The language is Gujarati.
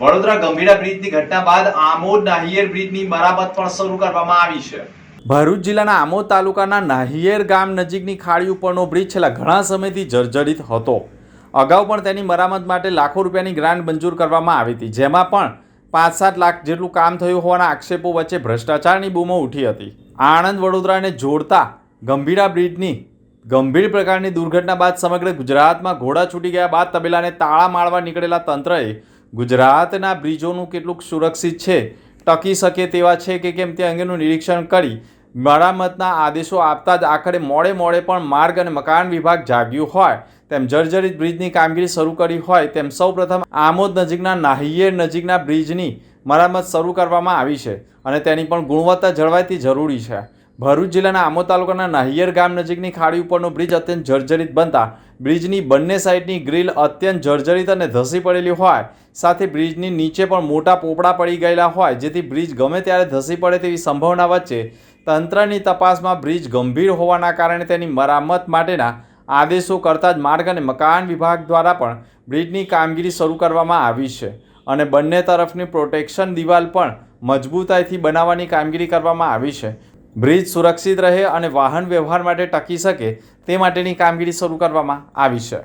વડોદરા ગંભીરા બ્રિજની ઘટના બાદ આમોદ નાહિયેર બ્રિજની મરામત પણ શરૂ કરવામાં આવી છે. ભરૂચ જિલ્લાના આમોદ તાલુકાના નાહિયેર ગામ નજીકની ખાડી ઉપરનો બ્રિજ છેલ્લા ઘણા સમયથી જર્જરિત હતો. અગાઉ પણ તેની મરામત માટે લાખો રૂપિયાની ગ્રાન્ટ મંજૂર કરવામાં આવી હતી, જેમાં પણ પાંચ સાત લાખ જેટલું કામ થયું હોવાના આક્ષેપો વચ્ચે ભ્રષ્ટાચારની બૂમો ઉઠી હતી. આણંદ વડોદરાને જોડતા ગંભીરા બ્રિજની ગંભીર પ્રકારની દુર્ઘટના બાદ સમગ્ર ગુજરાતમાં ઘોડા છૂટી ગયા બાદ તબેલાને તાળા મારવા નીકળેલા તંત્રએ ગુજરાતના બ્રિજોનું કેટલુંક સુરક્ષિત છે, ટકી શકે તેવા છે કે કેમ તે અંગેનું નિરીક્ષણ કરી મરામતના આદેશો આપતા જ આખરે મોડે મોડે પણ માર્ગ અને મકાન વિભાગ જાગ્યું હોય, તેમ જર્જરિત બ્રિજની કામગીરી શરૂ કરી હોય તેમ સૌપ્રથમ આમોદ નજીકના નાહિયેર નજીકના બ્રિજની મરામત શરૂ કરવામાં આવી છે અને તેની પણ ગુણવત્તા જળવાય તે જરૂરી છે. ભરૂચ જિલ્લાના આમોદ તાલુકાના નાહિયેર ગામ નજીકની ખાડી ઉપરનો બ્રિજ અત્યંત જર્જરિત બનતા બ્રિજની બંને સાઈડની ગ્રીલ અત્યંત જર્જરિત અને ધસી પડેલી હોય. સાથે બ્રિજની નીચે પણ મોટા પોપડા પડી ગયેલા હોય, જેથી બ્રિજ ગમે ત્યારે ધસી પડે તેવી સંભાવના વચ્ચે તંત્રની તપાસમાં બ્રિજ ગંભીર હોવાના કારણે તેની મરામત માટેના આદેશો કરતાં જ માર્ગ અને મકાન વિભાગ દ્વારા પણ બ્રિજની કામગીરી શરૂ કરવામાં આવી છે અને બંને તરફની પ્રોટેક્શન દિવાલ પણ મજબૂતાઈથી બનાવવાની કામગીરી કરવામાં આવી છે. બ્રિજ સુરક્ષિત રહે અને વાહન વ્યવહાર માટે ટકી શકે તે માટેની કામગીરી શરૂ કરવામાં આવી છે.